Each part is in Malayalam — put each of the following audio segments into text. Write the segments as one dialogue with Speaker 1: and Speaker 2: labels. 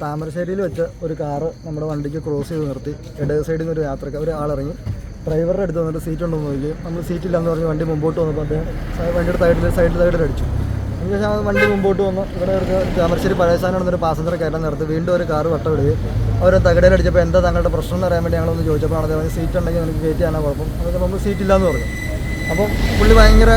Speaker 1: താമരശ്ശേരിയിൽ വെച്ച് ഒരു കാറ് നമ്മുടെ വണ്ടിക്ക് ക്രോസ് ചെയ്ത് നിർത്തി. ഇടത് സൈഡിൽ നിന്ന് ഒരു യാത്രക്കാർ ഒരാളിറങ്ങി. ഡ്രൈവറുടെ അടുത്ത് വന്നിട്ട് സീറ്റ് ഉണ്ടോ എന്ന് നോക്കി നമ്മൾ സീറ്റ് ഇല്ലാന്ന് പറഞ്ഞ് വണ്ടി മുമ്പോട്ട് വന്നപ്പോൾ അദ്ദേഹം വണ്ടിയുടെ സൈഡിൽ സൈഡിൽ സൈഡിൽ അടിച്ചു. അതിനുശേഷം ആ വണ്ടി മുമ്പോട്ട് വന്നു ഇവിടെ ഒരു താമരശ്ശേരി പഴയസ്ഥാനം എന്നൊരു പാസഞ്ചർ കയറ്റാൻ നിർത്തി വീണ്ടും ഒരു കാറ് വട്ടം ഇടുകയും അവർ തകടയിൽ അടിച്ചപ്പോൾ എന്താ തങ്ങളുടെ പ്രശ്നം എന്ന് അറിയാൻ വേണ്ടി ഞങ്ങളൊന്ന് ചോദിച്ചപ്പോൾ അദ്ദേഹം സീറ്റ് ഉണ്ടെങ്കിൽ എനിക്ക് കയറ്റിയാണോ കുഴപ്പം. അതൊക്കെ നമ്മൾ സീറ്റ് ഇല്ലാന്ന് പറഞ്ഞു. അപ്പം പുള്ളി ഭയങ്കര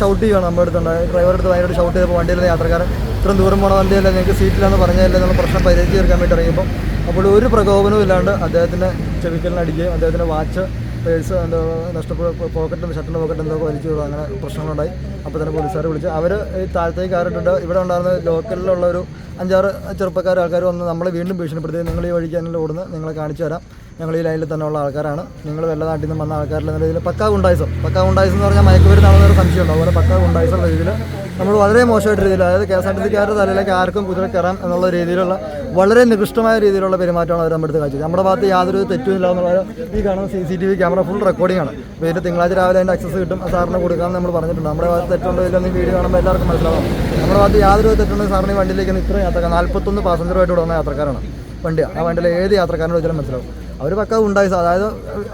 Speaker 1: ഷൗട്ട് ചെയ്യുകയാണ് നമ്മുടെ അടുത്തുണ്ട്. ഡ്രൈവറുടെ അടുത്ത് ഭയങ്കര ഷൗട്ട് ചെയ്തപ്പോൾ വണ്ടിയിലെ യാത്രക്കാരൻ ഇത്രയും ദൂരം പോണ വണ്ടിയല്ല നിങ്ങൾക്ക് സീറ്റിലാണ് പറഞ്ഞതല്ലേ നമ്മൾ പ്രശ്നം പരിഹരിച്ച് തീർക്കാൻ വേണ്ടി ഇറങ്ങിയപ്പോൾ അപ്പോൾ ഒരു പ്രകോപനവും ഇല്ലാണ്ട് അദ്ദേഹത്തിന്റെ ചെവിക്കലിന് അടിക്കുകയും അദ്ദേഹത്തിന്റെ വാച്ച് പേഴ്സ് എന്തോ നഷ്ടപ്പെട്ട പോക്കറ്റും ഷർട്ടിന്റെ പോക്കറ്റ് എന്തോ വലിച്ചു വിടും അങ്ങനെ പ്രശ്നങ്ങളുണ്ടായി. അപ്പോൾ തന്നെ പോലീസുകാർ വിളിച്ച് അവർ താഴത്തേക്ക് കയറിയിട്ടുണ്ട്. ഇവിടെ ഉണ്ടായിരുന്ന ലോക്കലിലുള്ള ഒരു അഞ്ചാറ് ചെറുപ്പക്കാർ ആൾക്കാർ വന്ന് നമ്മളെ വീണ്ടും ഭീഷണിപ്പെടുത്തി നിങ്ങൾ ഈ വഴിക്ക് തന്നെ ഓടുന്ന നിങ്ങളെ കാണിച്ചു തരാം. ഞങ്ങൾ ഈ ലൈനിൽ തന്നെ ഉള്ള ആൾക്കാരാണ്. നിങ്ങൾ വല്ല നാട്ടിൽ നിന്ന് വന്ന ആൾക്കാരിൽ രീതിയിൽ പക്കാ ഗുണ്ടായിസം. പക്കാ ഗുണ്ടായിസം എന്ന് പറഞ്ഞാൽ മയക്കുമരുന്നാണെന്ന് ഒരു സംശയമുണ്ട് അതുപോലെ പക്കാ ഗുണ്ടായിസം രീതിയിൽ നമ്മൾ വളരെ മോശമായിട്ട് രീതിയിൽ അതായത് കെ എസ് ആർ ടി സിക്കാരുടെ തലയിലേക്ക് ആർക്കും കുതിര കയറാം എന്നുള്ള രീതിയിലുള്ള വളരെ നികൃഷ്ടമായ രീതിയിലുള്ള പെരുമാറ്റമാണ് അവർ നമ്മുടെ കാഴ്ചത് നമ്മുടെ ഭാഗത്ത് യാതൊരു തെറ്റുമില്ല എന്നുള്ള ഈ കാണുന്ന C C T V camera full recording ആണ്. അപ്പോൾ തിങ്കളാഴ്ച രാവിലെ അതിന്റെ അക്സസ് കിട്ടും. സാറിന് കൊടുക്കാമെന്ന് നമ്മൾ പറഞ്ഞിട്ടുണ്ട്. നമ്മുടെ ഭാഗത്ത് തെറ്റുണ്ടോ ഇല്ലെന്ന് വീഡിയോ കാണുമ്പോൾ എല്ലാവർക്കും മനസ്സിലാവും. നമ്മുടെ ഭാഗത്ത് യാതൊരു തെറ്റുണ്ടെങ്കിൽ സാറിന് വണ്ടിയിലേക്ക് ഇത്രയും യാത്രക്കാർ നാൽപ്പത്തൊന്ന് പാസഞ്ചറുമായിട്ട് ഇവിടെ വന്ന യാത്രക്കാരാണ് വണ്ടിയാണ് ആ വണ്ടിയിലെ ഏത് യാത്രക്കാരനോട് വെച്ചാലും മനസ്സിലാവും. അവർ പക്ക ഉണ്ടായി അതായത്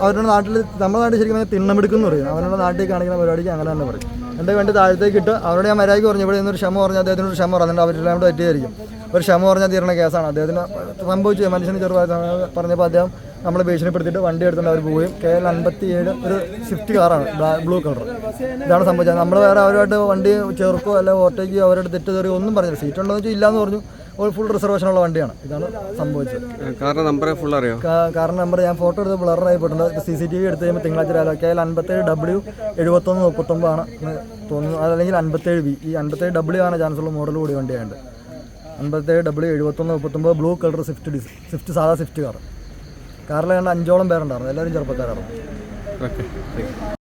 Speaker 1: അവരുടെ നാട്ടിൽ നമ്മുടെ നാട്ടിൽ ശരിക്കും തിണ്ണമെടുക്കുന്നു പറയും. അവരുടെ നാട്ടിൽ കാണിക്കുന്ന പരിപാടിക്ക് അങ്ങനെ തന്നെ പറയും. എന്റെ വേണ്ടി താഴത്തേക്ക് ഇട്ട് അവരോട് ഞാൻ മര്യാദയ്ക്ക് പറഞ്ഞു. ഇവിടെ നിന്നൊരു ക്ഷമ പറഞ്ഞാൽ അദ്ദേഹത്തിനൊരു ക്ഷമ പറഞ്ഞിട്ട് അവരെല്ലാം കൂടെ തെറ്റിയായിരിക്കും ഒരു ക്ഷമ പറഞ്ഞാൽ തീരണ കേസാണ്. അദ്ദേഹത്തിന് സംഭവിച്ചു. മനുഷ്യന് ചെറുതായി പറഞ്ഞപ്പോൾ അദ്ദേഹം നമ്മളെ ഭീഷണിപ്പെടുത്തിയിട്ട് വണ്ടി എടുത്തുകൊണ്ട് അവർ പോവുകയും കെ എൽ അൻപത്തി ഏഴ് ഒരു സ്വിഫ്റ്റ് കാറാണ്. ബ്ലൂ കളർ ഇതാണ് സംഭവിച്ചത്. നമ്മൾ വേറെ അവരുമായിട്ട് വണ്ടി ചേർക്കോ അല്ല ഓവർടേക്കോ അവരുടെ തെറ്റ് തെറിയോ ഒന്നും പറഞ്ഞില്ല. സീറ്റ് ഉണ്ടോ എന്ന് വെച്ചാൽ ഇല്ലാന്ന് പറഞ്ഞു. ഫുൾ റിസർവേഷൻ ഉള്ള വണ്ടിയാണ്. ഇതാണ് സംഭവിച്ചത്.
Speaker 2: കാറിന്റെ നമ്പർ ഫുൾ അറിയാം?
Speaker 1: കാറിന്റെ നമ്പർ ഞാൻ ഫോട്ടോ എടുത്ത് ബ്ലർ ആയിപ്പോയിട്ടുണ്ട് സി സി ടി വി എടുത്ത് കഴിയുമ്പോൾ തിങ്കളാഴ്ച രാവിലെ ഒക്കെ അതിൽ അൻപത്തേഴ് ഡബ്ല്യു എഴുപത്തൊന്ന് മുപ്പത്തൊമ്പതാണ് തോന്നുന്നു. അതല്ലെങ്കിൽ അൻപത്തേഴ് വി ഈ അൻപത്തേഴ് ഡബ്ല്യു ആണ് ചാൻസ് ഉള്ള മോഡൽ കൂടി വണ്ടിയുണ്ട് അൻപത്തേഴ് ഡബ്ല്യു എഴുപത്തൊന്ന് മുപ്പത്തൊമ്പത് ബ്ലൂ കളർ സ്വിഫ്റ്റ് ഡിസ് സ്വിഫ്റ്റ് സാധാ സ്വിഫ്റ്റ് കാർ കാറിൽ കണ്ട അഞ്ചോളം പേരുണ്ടായിരുന്നു. എല്ലാവരും ചെറുപ്പക്കാരായിരുന്നു
Speaker 2: ഓക്കെ